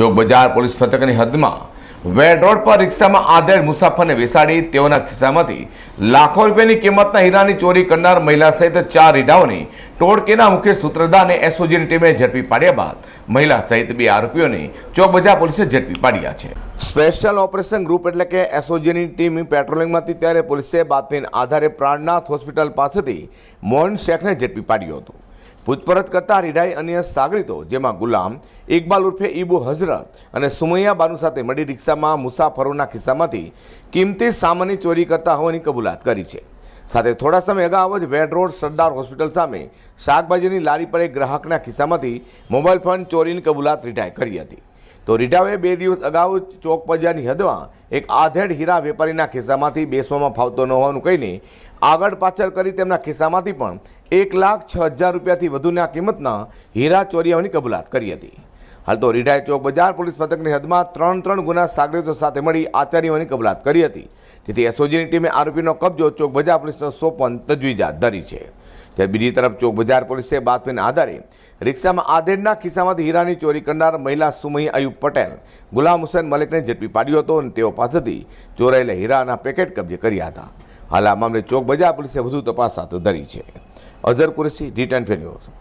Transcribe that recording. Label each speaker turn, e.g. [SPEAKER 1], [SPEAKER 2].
[SPEAKER 1] જોગ બજાર પોલીસ મથકની હદમાં વેડ રોડ પર રિક્ષામાં આધેડ મુસાફરને બેસાડી તેઓના ખિસ્સામાંથી લાખો રૂપિયાની કિંમતના હીરાની ચોરી કરનાર મહિલા સહિત ચાર રીઢાઓની ટોળકીના મુખ્ય સૂત્રધારને એસઓજીની ટીમે ઝડપી પાડ્યા બાદ મહિલા સહિત બે આરોપીઓને ચોક પોલીસે ઝડપી પાડ્યા છે. સ્પેશિયલ ઓપરેશન ગ્રુપ એટલે કે એસઓજીની ટીમ પેટ્રોલિંગમાંથી ત્યારે પોલીસે બાતમીના આધારે પ્રાણનાથ હોસ્પિટલ પાસેથી મોહન શેખને ઝડપી પાડ્યો હતો. પૂછપરછ કરતા રીઢાઈ અન્ય સાગરીતો, જેમાં ગુલામ, ઇકબાલ ઉર્ફે ઈબુ હઝરત અને સુમૈયા બાનુ સાથે મળી રિક્ષામાં મુસાફરોના ખિસ્સામાંથી કિંમતી સામાનની ચોરી કરતા હોવાની કબૂલાત કરી છે. સાથે થોડા સમય અગાઉ જ વેડ રોડ સરદાર હોસ્પિટલ સામે શાકભાજીની લારી પર એક ગ્રાહકના ખિસ્સામાંથી મોબાઈલ ફોન ચોરીની કબૂલાત રીઢાએ કરી હતી. તો રીઢાવે બે દિવસ અગાઉ ચોક બજારની હદમાં એક આધેડ હીરા વેપારીના ખિસ્સામાંથી બેસવામાં ફાવતો ન હોવાનું કહીને આગળ પાછળ કરી તેમના ખિસ્સામાંથી પણ એક લાખ છ હજાર રૂપિયાથી વધુના કિંમતના હીરા ચોરીઓની કબૂલાત કરી હતી. હાલ તો રીઢાઈ ચોક બજાર પોલીસ મથકની હદમાં ત્રણ ત્રણ ગુના સાગરીતો સાથે મળી આચાર્યોની કબૂલાત કરી હતી. જેથી એસઓજીની ટીમે આરોપીનો કબજો ચોક બજાર પોલીસનો સોંપન તજવીજ હાથ ધરી છે. જ્યારે બીજી તરફ ચોક બજાર પોલીસે બાતમીના આધારે રિક્ષામાં આધેડના ખિસ્સામાંથી હીરાની ચોરી કરનાર મહિલા સુમહી અયુબ પટેલ, ગુલામ હુસેન મલિકને ઝડપી પાડ્યો હતો અને તેઓ પાસેથી ચોરાયેલા હીરાના પેકેટ કબજે કર્યા હતા. હાલ આ મામલે ચોક બજાર પોલીસે વધુ તપાસ હાથ ધરી છે. Azhar Qureshi D ten news.